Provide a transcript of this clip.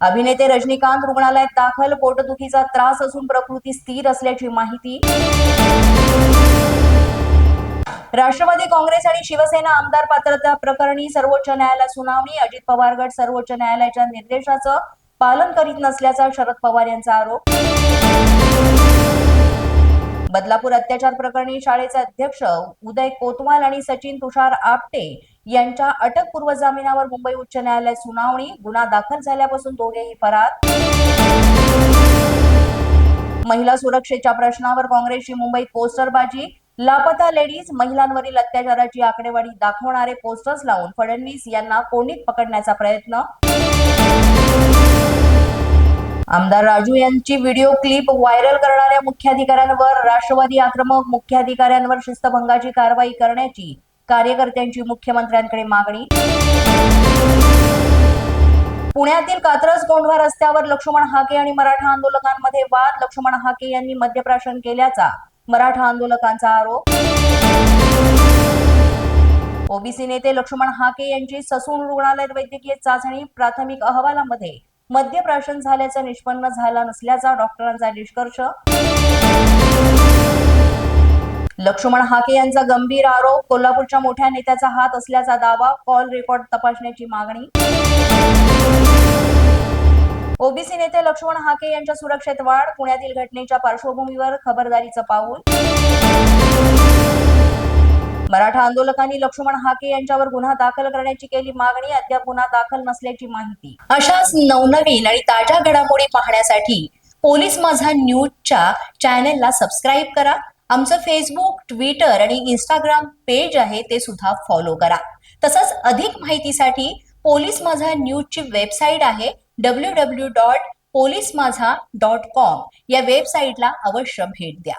अभिनेते रजनीकांत रुग्णालयात दाखल पोटदुखीचा त्रास असून प्रकृती स्थिर असल्याची माहिती. राष्ट्रवादी काँग्रेस आणि शिवसेना आमदार पात्रता प्रकरणी सर्वोच्च न्यायालयात सुनावणी. अजित पवार गट सर्वोच्च न्यायालयाच्या निर्देशाचं पालन करीत नसल्याचा शरद पवार यांचा आरोप. बदलापूर अत्याचार प्रकरणी शाळेचे अध्यक्ष उदय कोतवाल आणि सचिन तुषार आपटे यांच्या अटकपूर्व जामिनावर मुंबई उच्च न्यायालयात सुनावणी गुन्हा दाखल झाल्यापासून दोघेही फरार. महिला सुरक्षेच्या प्रश्नावर काँग्रेसची मुंबईत पोस्टरबाजी. लापता लेडीज महिलांवरील अत्याचाराची आकडेवारी दाखवणारे पोस्टर्स लावून फडणवीस यांना कोंडीत पकडण्याचा प्रयत्न. आमदार राजू यांची व्हिडिओ क्लिप व्हायरल करणाऱ्या मुख्याधिकाऱ्यांवर राष्ट्रवादी आक्रमक मुख्याधिकाऱ्यांवर शिस्तभंगाची कारवाई करण्याची कार्यकर्त्यांची मुख्यमंत्र्यांकडे मागणी. पुण्यातील कात्रज कोंढवा रस्त्यावर लक्ष्मण हाके आणि मराठा आंदोलकांमध्ये वाद लक्ष्मण हाके यांनी मद्यप्राशन केल्याचा मराठा आंदोलकांचा आरोप. ओबीसी नेते लक्ष्मण हाके यांची ससून रुग्णालयात वैद्यकीय चाचणी प्राथमिक अहवालामध्ये मद्यप्राशन झाल्याचं निष्पन्न झाला नसल्याचा डॉक्टरांचा निष्कर्ष. लक्ष्मण हाके यांचा गंभीर आरोप कोल्हापूरच्या मोठ्या नेत्याचा हात असल्याचा दावा कॉल रेकॉर्ड तपासण्याची मागणी. ओबीसी नेते लक्ष्मण हाके यांच्या सुरक्षेत वाढ पुण्यातील घटनेच्या पार्श्वभूमीवर खबरदारीचं पाऊल. मराठा आंदोलकांनी लक्ष्मण हाके यांच्यावर गुन्हा दाखल करण्याची केली मागणी अद्याप गुन्हा दाखल नसल्याची माहिती. अशाच नवनवीन आणि ताज्या घडामोडी पाहण्यासाठी पोलीस माझा न्यूजच्या चॅनेलला सबस्क्राईब करा. आमचं फेसबुक ट्विटर आणि इंस्टाग्राम पेज आहे ते सुद्धा फॉलो करा. तसंच अधिक माहितीसाठी पोलीस माझा न्यूजची वेबसाईट आहे W W dot police Majha dot com या वेबसाईटला अवश्य भेट द्या.